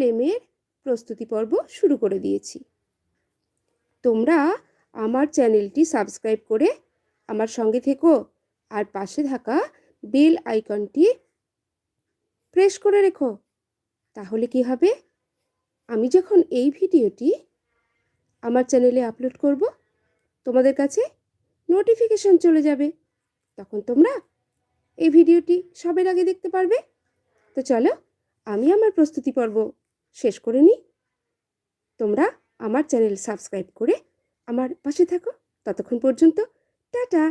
ডিএলএমের প্রস্তুতি পর্ব শুরু করে দিয়েছি। তোমরা আমার চ্যানেলটি সাবস্ক্রাইব করে আমার সঙ্গে থেকো আর পাশে থাকা বেল আইকনটি প্রেস করে রেখো। তাহলে কি হবে? আমি যখন এই ভিডিওটি আমার চ্যানেলে আপলোড করব, তোমাদের কাছে নোটিফিকেশন চলে যাবে। তখন তোমরা এই ভিডিওটি সবের আগে দেখতে পারবে। তো চলো, আমি আমার প্রস্তুতি পর্ব শেষ করে নিই। তোমরা আমার চ্যানেল সাবস্ক্রাইব করে আমার পাশে থাকো। ততক্ষণ পর্যন্ত টাটা!